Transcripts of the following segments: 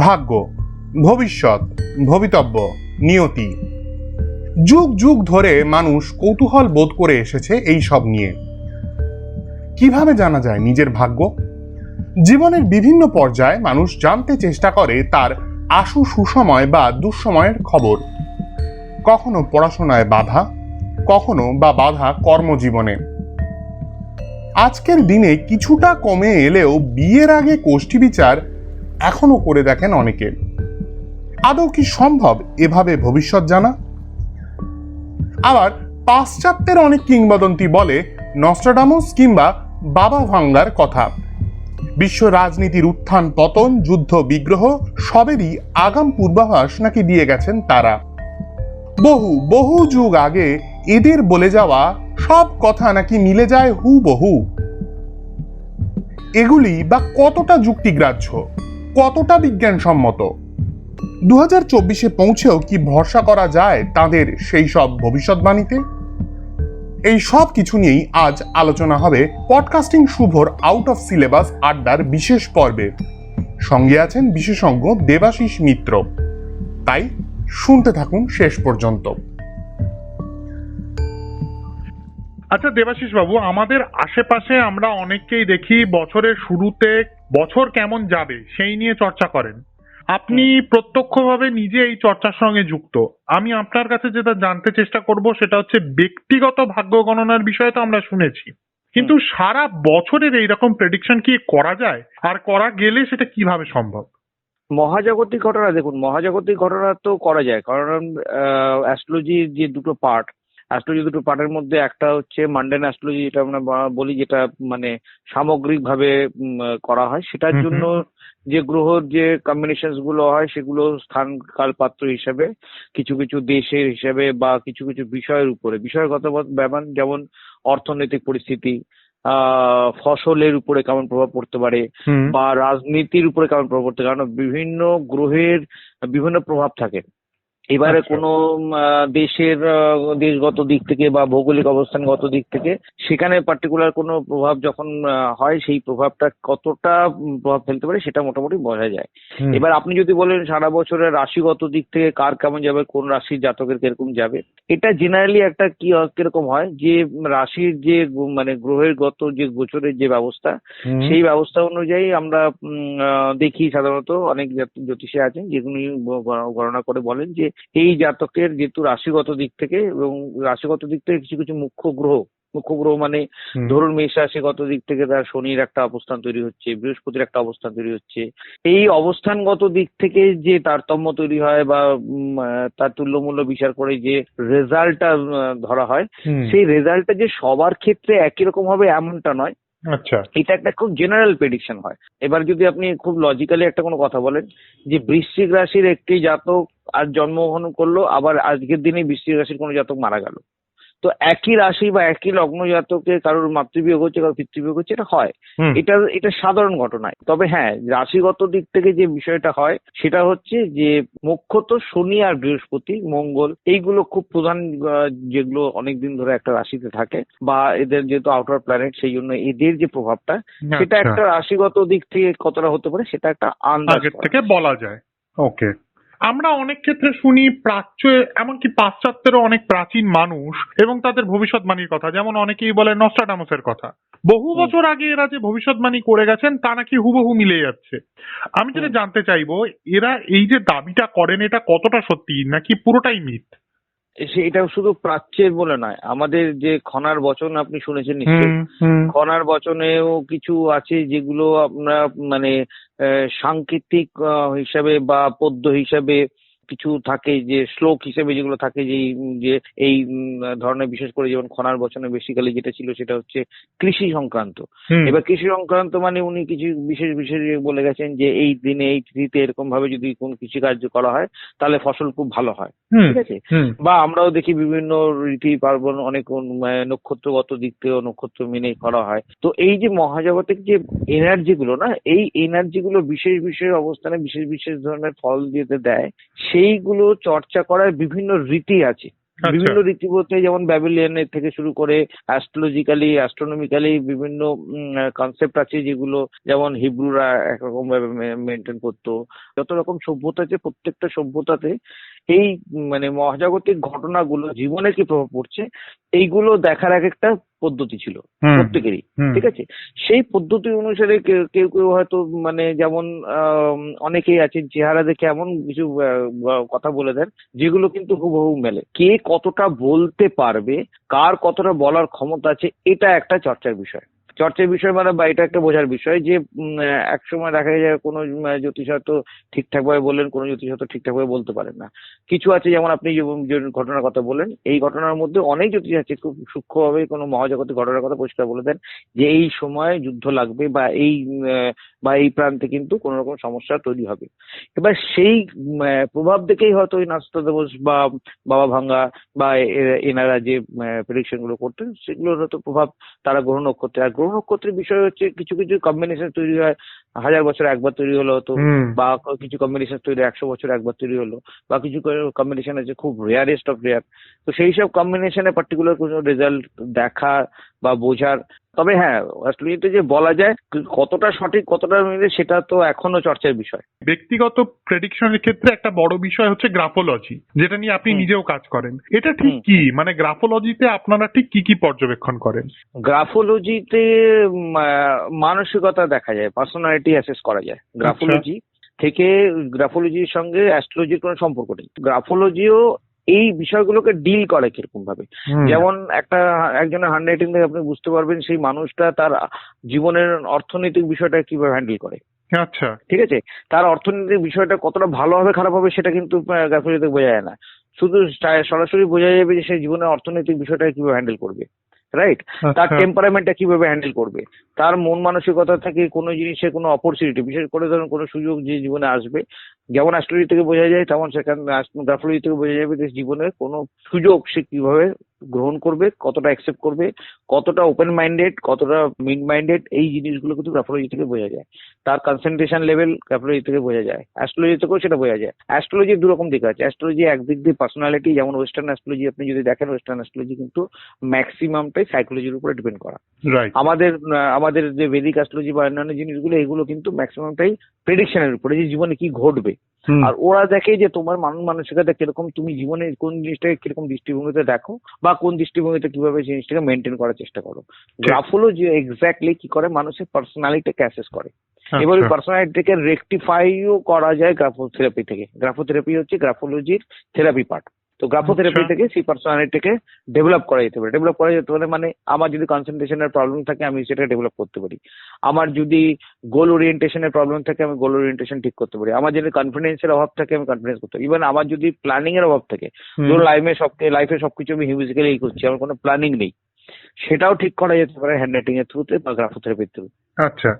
ভাগ্য, ভবিষ্যৎ, ভবিতব্য, নিয়তি। যুগ যুগ ধরে মানুষ কৌতূহল বোধ করে এসেছে এই সব নিয়ে। কীভাবে জানা যায় নিজের ভাগ্য? জীবনের বিভিন্ন পর্যায়ে মানুষ জানতে চেষ্টা করে তার আশু সুসময় বা দুঃসময়ের খবর। কখনো পড়াশোনায় বাধা, কখনো বা বাধা কর্মজীবনে। আজকের দিনে কিছুটা কমে এলেও বিয়ের আগে কোষ্ঠী বিচার এখনও করে দেখেন অনেকে। আদৌ কি সম্ভব এভাবে ভবিষ্যৎ জানা? আবার পাশ্চাত্যের অনেক কিংবদন্তি বলে নস্ট্রাডামুস কিংবা বাবা ভাঙ্গার কথা। বিশ্ব রাজনীতির উত্থান, পতন, যুদ্ধ, বিগ্রহ সবেরই আগাম পূর্বাভাস নাকি দিয়ে গেছেন তারা। বহু বহু যুগ আগে এদের বলে যাওয়া সব কথা নাকি মিলে যায় হু বহু এগুলি বা কতটা যুক্তিগ্রাহ্য? কতটা বিজ্ঞানসম্মত? দু হাজার চব্বিশে পৌঁছেও কি ভরসা করা যায় তাদের সেই সব ভবিষ্যৎবাণীতে এই সব কিছু নিয়েই আজ আলোচনা হবে পডকাস্টিং শুভর আউট অফ সিলেবাস আড্ডার বিশেষ পর্বে। সঙ্গে আছেন বিশেষজ্ঞ দেবাশিস মিত্র। তাই শুনতে থাকুন শেষ পর্যন্ত। আচ্ছা দেবাশিস বাবু আমাদের আশেপাশে আমরা অনেককেই দেখি বছরের শুরুতে বছর কেমন যাবে সেই নিয়ে চর্চা করেন। আপনি প্রত্যক্ষভাবে নিজে এই চর্চার সঙ্গে যুক্ত। আমি আপনার কাছে যেটা জানতে চেষ্টা করব সেটা হচ্ছে ব্যক্তিগত ভাগ্য গণনার বিষয়ে তো আমরা শুনেছি। কিন্তু সারা বছরের এইরকম প্রেডিকশন কি করা যায়? আর করা গেলে সেটা কীভাবে সম্ভব? মহাজাগতিক ঘটনা দেখুন মহাজাগতিক ঘটনা তো করা যায়। কারণ অ্যাস্ট্রোলজির যে দুটো পার্ট অ্যাস্ট্রোলজি দুটো পার্টের মধ্যে একটা হচ্ছে মান্ডেন অ্যাস্ট্রোলজি যেটা আমরা বলি যেটা মানে সামগ্রিকভাবে করা হয়। সেটার। জন্য যে গ্রহর যে কম্বিনেশনগুলো হয় সেগুলো স্থান কাল পাত্র হিসাবে কিছু কিছু দেশের হিসাবে বা কিছু কিছু বিষয়ের উপরে। বিষয়গত ব্যাপার যেমন অর্থনৈতিক পরিস্থিতি আহ ফসলের উপরে কেমন প্রভাব পড়তে পারে বা রাজনীতির উপরে কেমন প্রভাব পড়তে কারণ বিভিন্ন গ্রহের বিভিন্ন প্রভাব থাকে। এবারে আচ্ছা। কোনো দেশের দেশগত দিক থেকে বা ভৌগোলিক অবস্থানগত দিক থেকে সেখানে পার্টিকুলার কোনো প্রভাব যখন হয় সেই প্রভাবটা কতটা প্রভাব ফেলতে পারে সেটা মোটামুটি বোঝা যায়। এবার আপনি যদি বলেন সারা বছরের রাশিগত দিক থেকে কার কেমন যাবে কোন রাশির জাতকের কীরকম যাবে এটা জেনারেলি একটা কি কীরকম হয় যে রাশির যে মানে গ্রহের গত যে গোচরের যে ব্যবস্থা সেই ব্যবস্থা অনুযায়ী আমরা দেখি সাধারণত অনেক জ্যোতি- জ্যোতিষী আছেন যেগুলো গণনা করে বলেন যে এই জাতকের যেহেতু রাশিগত দিক থেকে এবং রাশিগত দিক থেকে কিছু কিছু মুখ্য গ্রহ মুখ্য গ্রহ মানে ধরুন মেষ রাশিগত দিক থেকে তার শনির একটা অবস্থান তৈরি হচ্ছে বৃহস্পতির একটা অবস্থান তৈরি হচ্ছে। এই অবস্থানগত দিক থেকে যে তারতম্য তৈরি হয় বা তার তুল্যমূল্য বিচার করে যে রেজাল্টটা ধরা হয় সেই রেজাল্টটা যে সবার ক্ষেত্রে একই রকম হবে এমনটা নয়। আচ্ছা। এটা একটা খুব জেনারেল প্রেডিকশন হয়। এবার যদি আপনি খুব লজিক্যালি একটা কোনো কথা বলেন, যে বৃশ্চিক রাশির একটি জাতক আজ জন্মগ্রহণ করল, আবার আজকের দিনে বৃশ্চিক রাশির কোনো জাতক মারা গেল। তো একই রাশি বা একই লগ্ন জাতকে কারোর মাতৃবিয়োগ হচ্ছে কারোর পিতৃবিয়োগ হচ্ছে এটা হয়। এটা এটা সাধারণ ঘটনায় তবে হ্যাঁ রাশিগত দিক থেকে যে বিষয়টা হয় সেটা হচ্ছে যে মুখ্যত শনি আর বৃহস্পতি মঙ্গল এইগুলো খুব প্রধান যেগুলো অনেকদিন ধরে একটা রাশিতে থাকে বা এদের যেহেতু আউটার প্ল্যানেট সেই জন্য এদের যে প্রভাবটা সেটা আচ্ছা। একটা রাশিগত দিক থেকে কতটা হতে পারে সেটা একটা আন্দাজ থেকে বলা যায়। ওকে। আমরা অনেক ক্ষেত্রে শুনি প্রাচ্য এমনকি পাশ্চাত্যেরও অনেক প্রাচীন মানুষ এবং তাদের ভবিষ্যৎবাণীর কথা। যেমন অনেকেই বলে নস্ট্রাডামসের কথা। বহু বছর আগে এরা যে ভবিষ্যৎবাণী করে গেছেন তা নাকি হুবহু মিলে যাচ্ছে। আমি যেটা জানতে চাইব এরা এই যে দাবিটা করেন এটা কতটা সত্যি? নাকি পুরোটাই মিথ এটা শুধু প্রাচ্যের বলে নয় আমাদের যে খনার বচন আপনি শুনেছেন নিশ্চয়ই। খনার বচনেও কিছু আছে যেগুলো আপনার মানে সাংকেতিক হিসাবে বা পদ্য হিসাবে কিছু থাকে যে শ্লোক হিসেবে যেগুলো থাকে যে যে এই ধরনের বিশেষ করে যেমন খনার বচনে বেসিক্যালি যেটা ছিল সেটা হচ্ছে কৃষি সংক্রান্ত। এবার কৃষি সংক্রান্ত মানে উনি কিছু বিশেষ বিশেষ বলে গেছেন যে এই দিনে এই তিথিতে এরকম ভাবে যদি কোন কৃষি কার্য করা হয় তাহলে ফসল খুব ভালো হয়। ঠিক আছে? বা আমরাও দেখি বিভিন্ন রীতি পার্বণ অনেক নক্ষত্রগত দিক থেকেও নক্ষত্র মেনে করা হয়। তো এই যে মহাজাগতিক যে এনার্জি গুলো না এই এনার্জি গুলো বিশেষ বিশেষ অবস্থানে বিশেষ বিশেষ ধরনের ফল দিতে দেয় সেইগুলো চর্চা করার বিভিন্ন রীতি আছে আচ্ছা। বিভিন্ন রীতি বলতে যেমন ব্যাবিলিয়ানের থেকে শুরু করে অ্যাস্ট্রোলজিক্যালি অ্যাস্ট্রোনমিক্যালি বিভিন্ন কনসেপ্ট আছে যেগুলো যেমন হিব্রুরা একরকম ভাবে মেনটেন করতো যত রকম সভ্যতা আছে প্রত্যেকটা সভ্যতাতে এই মানে মহাজাগতিক ঘটনাগুলো জীবনে কি প্রভাব পড়ছে এইগুলো দেখার এক একটা পদ্ধতি ছিল প্রত্যেকেরই ঠিক আছে? সেই পদ্ধতি অনুসারে কেউ কেউ হয়তো মানে যেমন আহ অনেকেই আছেন চেহারা দেখে এমন কিছু কথা বলে দেন যেগুলো কিন্তু হুবহু মেলে। কে কতটা বলতে পারবে কার কতটা বলার ক্ষমতা আছে এটা একটা চর্চার বিষয়। চর্চার বিষয় মানে বা এটা একটা বোঝার বিষয় যে এক সময় দেখা যায় কোনো জ্যোতিষ হয়তো ঠিকঠাক ভাবে বললেন, কোনো জ্যোতিষ হয়তো ঠিকঠাক ভাবে বলতে পারেন না। কিছু আছে যেমন আপনি ঘটনার কথা বলেন এই ঘটনার মধ্যে অনেক জ্যোতিষ আছে, খুব সূক্ষ্মভাবে কোনো মহাজগতিক ঘটনার কথা পরিষ্কার বলে দেন যে, এই সময় যুদ্ধ লাগবে বা এই বা এই প্রান্তে কিন্তু কোনো রকম সমস্যা তৈরি হবে। এবার সেই প্রভাব দেখেই হয়তো ওই নাস্তাদেবস বা বাবা ভাঙ্গা বা এনারা যে প্রেডিকশনগুলো করতেন সেগুলোর হয়তো প্রভাব তারা গ্রহ নক্ষত্রে। আর গ্রহ নক্ষত্রের বিষয় হচ্ছে কিছু কিছু কম্বিনেশন তৈরি হয়। হাজার বছর একবার তৈরি হলো হতো বা কিছু কম্বিনেশন তৈরি একশো বছর একবার তৈরি হলো বা কিছু কম্বিনেশন আছে খুব রেয়ারেস্ট অফ রেয়ার তো সেই সব কম্বিনেশনে পার্টিকুলার কোনো রেজাল্ট দেখা বা বোঝার। তবে হ্যাঁ অ্যাস্ট্রোলজিতে যে বলা যায় কতটা সঠিক কতটা মিলে সেটা তো এখনও চর্চার বিষয়। ব্যক্তিগত প্রেডিকশনের ক্ষেত্রে একটা বড় বিষয় হচ্ছে গ্রাফোলজি যেটা নিয়ে আপনি নিজেও কাজ করেন। এটা ঠিক কি? মানে গ্রাফোলজিতে আপনারা ঠিক কি কি পর্যবেক্ষণ করেন? গ্রাফোলজিতে মানসিকতা দেখা যায় পার্সোনালিটি অ্যাসেস করা যায়। গ্রাফোলজি থেকে গ্রাফোলজির সঙ্গে অ্যাস্ট্রোলজির কোনো সম্পর্ক নেই। গ্রাফোলজিও এই বিষয়গুলোকে ডিল করে কীরকম ভাবে। যেমন একটা একজনের হ্যান্ড রাইটিং থেকে আপনি বুঝতে পারবেন সেই মানুষটা তার জীবনের অর্থনৈতিক বিষয়টা কীভাবে হ্যান্ডেল করে। আচ্ছা। ঠিক আছে? তার অর্থনৈতিক বিষয়টা কতটা ভালো হবে খারাপ হবে সেটা কিন্তু গ্রাফোলজিতে বোঝা যায় না। শুধু সরাসরি বোঝা যাবে যে সে জীবনের অর্থনৈতিক বিষয়টা কীভাবে হ্যান্ডেল করবে। রাইট তার আচ্ছা। টেম্পারামেন্টটা কীভাবে হ্যান্ডেল করবে? তার মন মানসিকতা থেকে কোনো জিনিসে কোনো অপরচুনিটি বিশেষ করে ধরুন কোনো সুযোগ যে জীবনে আসবে যেমন অ্যাস্ট্রোলজি থেকে বোঝা যায় তেমন সেখানে গ্রাফোলজি থেকে বোঝা যাবে যে জীবনে কোনো সুযোগ সে কীভাবে গ্রহণ করবে কতটা অ্যাকসেপ্ট করবে কতটা ওপেন মাইন্ডেড কতটা মিড মাইন্ডেড এই জিনিসগুলো কিন্তু গ্রাফোলজি থেকে বোঝা যায়। তার কনসেন্ট্রেশন লেভেল গ্রাফোলজি থেকে বোঝা যায়। অ্যাস্ট্রোলজি থেকেও সেটা বোঝা যায়। অ্যাস্ট্রোলজির দু রকম দিক আছে। অ্যাস্ট্রোলজি একদিক দিয়ে পার্সোনালিটি যেমন ওয়েস্টার্ন অ্যাস্ট্রোলজি আপনি যদি দেখেন ওয়েস্টার্ন অ্যাস্ট্রোলজি কিন্তু ম্যাক্সিমামটাই সাইকোলজির উপরে ডিপেন্ড করা। আমাদের আমাদের যে বেদিক অ্যাস্ট্রোলজি বা অন্যান্য জিনিসগুলো এগুলো কিন্তু ম্যাক্সিমামটাই প্রেডিকশনের উপরে যে জীবনে কি ঘটবে। আর ওরা দেখে যে তোমার মানুষের মানসিকতা কীরকম তুমি জীবনে কোন জিনিসটাকে কীরকম দৃষ্টিভঙ্গিতে দেখো বা কোন দৃষ্টিভঙ্গিতে কীভাবে জিনিসটাকে মেনটেন করার চেষ্টা করো। গ্রাফোলজি এক্স্যাক্টলি কি করে? মানুষের পার্সোনালিটিকে অ্যাসেস করে। এবার ওই। পার্সোনালিটিকে রেকটিফাইও করা যায় গ্রাফোথেরাপি থেকে। গ্রাফোথেরাপি হচ্ছে গ্রাফোলজির থেরাপি পার্ট তো গ্রাফোথেরাপি আচ্ছা। থেকে সেই পার্সোনালিটিকে ডেভেলপ করা যেতে পারে। ডেভেলপ করা যেতে পারে মানে আমার যদি কনসেন্ট্রেশনের প্রবলেম থাকে আমি সেটা ডেভেলপ করতে পারি। আমার যদি গোল ওরিয়েন্টেশনের প্রবলেম থাকে আমি গোল ওরিয়েন্টেশন ঠিক করতে পারি। আমার যদি কনফিডেন্সের অভাব থাকে আমি কনফিডেন্স করতে পারি। ইভেন আমার যদি প্ল্যানিং এর অভাব থাকে ধরুন লাইফে সব লাইফে সবকিছু আমি হিউজিক্যালি এই করছি আমার কোনো প্ল্যানিং নেই। সেটাও ঠিক করা যেতে পারে হ্যান্ড রাইটিং এর থ্রুতে বা গ্রাফোথেরাপির থ্রু আচ্ছা।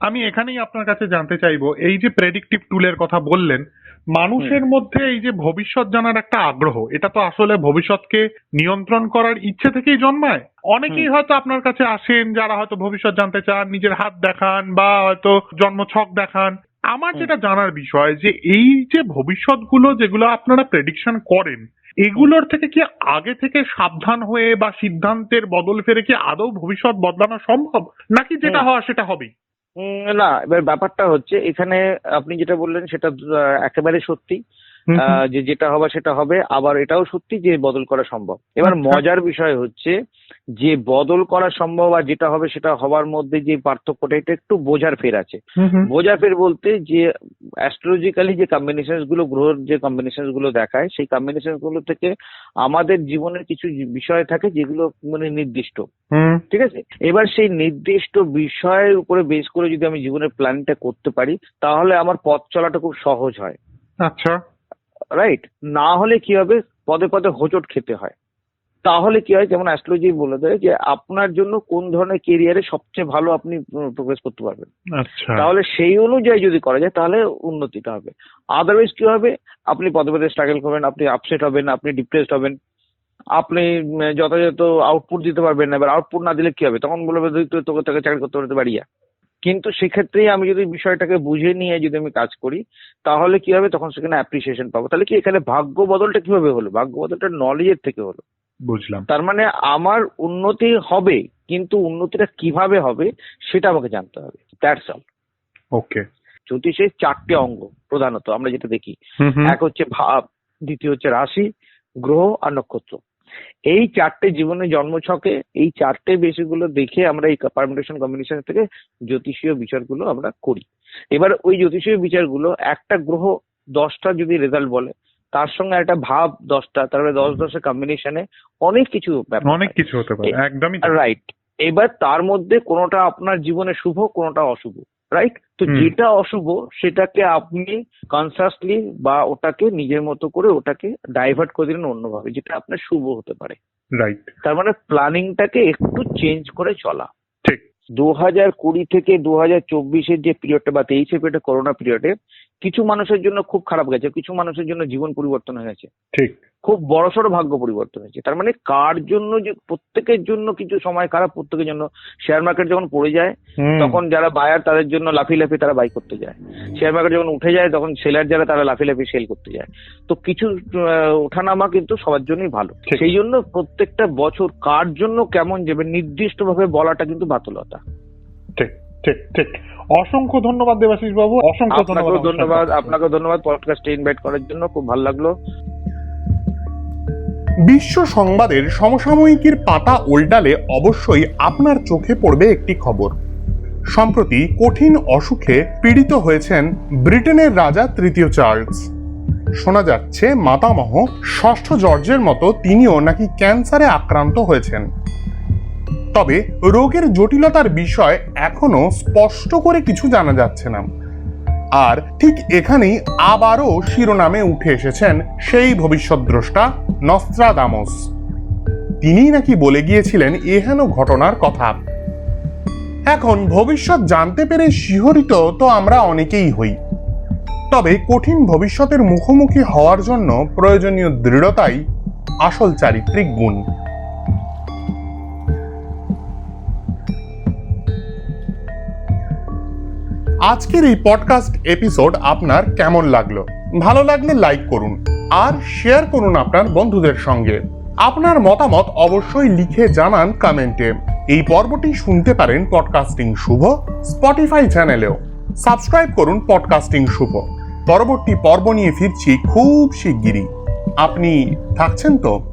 আমি এখানেই আপনার কাছে জানতে চাইব এই যে প্রেডিকটিভ টুলের কথা বললেন মানুষের মধ্যে এই যে ভবিষ্যৎ জানার একটা আগ্রহ এটা তো আসলে ভবিষ্যৎকে নিয়ন্ত্রণ করার ইচ্ছে থেকেই জন্মায়। অনেকেই হয়তো আপনার কাছে আসেন যারা হয়তো ভবিষ্যৎ জানতে চান নিজের হাত দেখান বা হয়তো জন্মছক দেখান। আমার যেটা জানার বিষয় যে এই যে ভবিষ্যৎগুলো যেগুলো আপনারা প্রেডিকশন করেন এগুলোর থেকে কি আগে থেকে সাবধান হয়ে বা সিদ্ধান্তের বদল ফেরে কি আদৌ ভবিষ্যৎ বদলানো সম্ভব? নাকি যেটা। হওয়া সেটা হবেই? না এবার ব্যাপারটা হচ্ছে এখানে আপনি যেটা বললেন সেটা একেবারে সত্যি। যে যেটা হবে সেটা হবে। আবার এটাও সত্যি যে বদল করা সম্ভব। এবার আচ্ছা। মজার বিষয় হচ্ছে যে বদল করা সম্ভব আর যেটা হবে সেটা হওয়ার মধ্যে যে পার্থক্যটা এটা একটু বোঝার ফের আছে। হুম হুম। বোঝা ফের বলতে যে অ্যাস্ট্রোলজিক্যালি যে কম্বিনেশনগুলো গ্রহের যে কম্বিনেশনগুলো দেখায় সেই কম্বিনেশনগুলো থেকে আমাদের জীবনের কিছু বিষয় থাকে যেগুলো মানে নির্দিষ্ট। ঠিক আছে? এবার সেই নির্দিষ্ট বিষয়ের উপরে বেস করে যদি আমি জীবনের প্ল্যানটা করতে পারি তাহলে আমার পথ চলাটা খুব সহজ হয়। আচ্ছা। রাইট না হলে কি হবে? পদে পদে হোঁচট খেতে হয়। তাহলে কি হয়? যেমন অ্যাস্ট্রোলজি বলে দেয় যে আপনার জন্য কোন ধরনের কেরিয়ারে সবচেয়ে ভালো আপনি প্রোগ্রেস করতে পারবেন। আচ্ছা। তাহলে সেই অনুযায়ী যদি করা যায় তাহলে উন্নতিটা হবে। আদারওয়াইজ কি হবে? আপনি পদে পদে স্ট্রাগল করবেন আপনি আপসেট হবেন আপনি ডিপ্রেসড হবেন। আপনি যথাযথ আউটপুট দিতে পারবেন না। এবার আউটপুট না দিলে কি হবে? তখন বলবে তোকে তোকে চাকরি করতে পারতে বাড়িয়া কিন্তু সেক্ষেত্রেই আমি যদি বিষয়টাকে বুঝে নিয়ে যদি আমি কাজ করি তাহলে কি হবে? তখন সেখানে অ্যাপ্রিসিয়েশন পাবো। তাহলে কি এখানে ভাগ্য বদলটা কীভাবে হলো? ভাগ্য বদলটা নলেজের থেকে হলো। বুঝলাম। তার মানে আমার উন্নতি হবে কিন্তু উন্নতিটা কীভাবে হবে সেটা আমাকে জানতে হবে। দ্যাটস অল ওকে জ্যোতিষের চারটে অঙ্গ প্রধানত আমরা যেটা দেখি। এক হচ্ছে ভাব দ্বিতীয় হচ্ছে রাশি গ্রহ আর নক্ষত্র। এই চারটে জীবনে জন্মছকে এই চারটে বেশিগুলো দেখে আমরা এই পারমিটেশন কম্বিনেশন থেকে জ্যোতিষীয় বিচারগুলো আমরা করি। এবার ওই জ্যোতিষীয় বিচারগুলো একটা গ্রহ দশটা যদি রেজাল্ট বলে তার সঙ্গে একটা ভাব দশটা তারপরে দশ দশের কম্বিনেশনে অনেক কিছু অনেক কিছু হতে পারে একদমই রাইট এবার তার মধ্যে কোনোটা আপনার জীবনে শুভ কোনোটা অশুভ। রাইট তো যেটা অশুভ সেটাকে আপনি কনসাসলি বা ওটাকে নিজের মতো করে ওটাকে ডাইভার্ট করে দিলেন অন্যভাবে যেটা আপনার শুভ হতে পারে। রাইট তার মানে প্ল্যানিংটাকে একটু চেঞ্জ করে চলা। ঠিক। দু হাজার কুড়ি থেকে দু হাজার চব্বিশের যে পিরিয়ডটা বা তেইশে পিরিয়ডে করোনা পিরিয়ডে কিছু মানুষের জন্য খুব খারাপ গেছে কিছু মানুষের জন্য জীবন পরিবর্তন হয়ে গেছে। ঠিক। খুব বড়সড় ভাগ্য পরিবর্তন হয়েছে। তার মানে কার জন্য যে প্রত্যেকের জন্য কিছু সময় খারাপ প্রত্যেকের জন্য শেয়ার মার্কেট যখন পড়ে যায় তখন যারা বায়ার তাদের জন্য লাফি লাফি তারা বাই করতে যায়। শেয়ার মার্কেট যখন উঠে যায় তখন সেলার যারা তারা লাফি লাফি সেল করতে যায়। তো কিছু ওঠানামা কিন্তু সবার জন্যই ভালো। সেই জন্য প্রত্যেকটা বছর কার জন্য কেমন যাবে নির্দিষ্টভাবে বলাটা কিন্তু বাতুলতা। ঠিক ঠিক ঠিক। অসংখ্য ধন্যবাদ দেবাশিস বাবু অসংখ্য ধন্যবাদ ধন্যবাদ কথা ধন্যবাদ পডকাস্টে ইনভাইট করার জন্য। খুব ভালো লাগল। বিশ্ব সংবাদের সমসাময়িকীর পাতা উল্টালে অবশ্যই আপনার চোখে পড়বে একটি খবর। সম্প্রতি কঠিন অসুখে পীড়িত হয়েছেন ব্রিটেনের রাজা তৃতীয় চার্লস। শোনা যাচ্ছে, মাতামহ ষষ্ঠ জর্জের মতো তিনিও নাকি ক্যান্সারে আক্রান্ত হয়েছেন। তবে রোগের জটিলতার বিষয় এখনও স্পষ্ট করে কিছু জানা যাচ্ছে না। আর ঠিক এখানেই আবারও শিরোনামে উঠে এসেছেন সেই ভবিষ্যৎদ্রষ্টা নস্ত্রাদামোস। তিনিই নাকি বলে গিয়েছিলেন এহেন ঘটনার কথা। এখন ভবিষ্যৎ জানতে পেরে শিহরিত তো আমরা অনেকেই হই। তবে কঠিন ভবিষ্যতের মুখোমুখি হওয়ার জন্য প্রয়োজনীয় দৃঢ়তাই আসল চারিত্রিক গুণ। আজকের এই পডকাস্ট এপিসোড আপনার কেমন লাগল? ভালো লাগলে লাইক করুন আর শেয়ার করুন আপনার বন্ধুদের সঙ্গে। আপনার মতামত অবশ্যই লিখে জানান কমেন্টে এই পর্বটি শুনতে পারেন পডকাস্টিং শুভ স্পটিফাই চ্যানেলেও সাবস্ক্রাইব করুন পডকাস্টিং শুভ। পরবর্তী পর্ব নিয়ে ফিরছি খুব শিগগিরই। আপনি থাকছেন তো?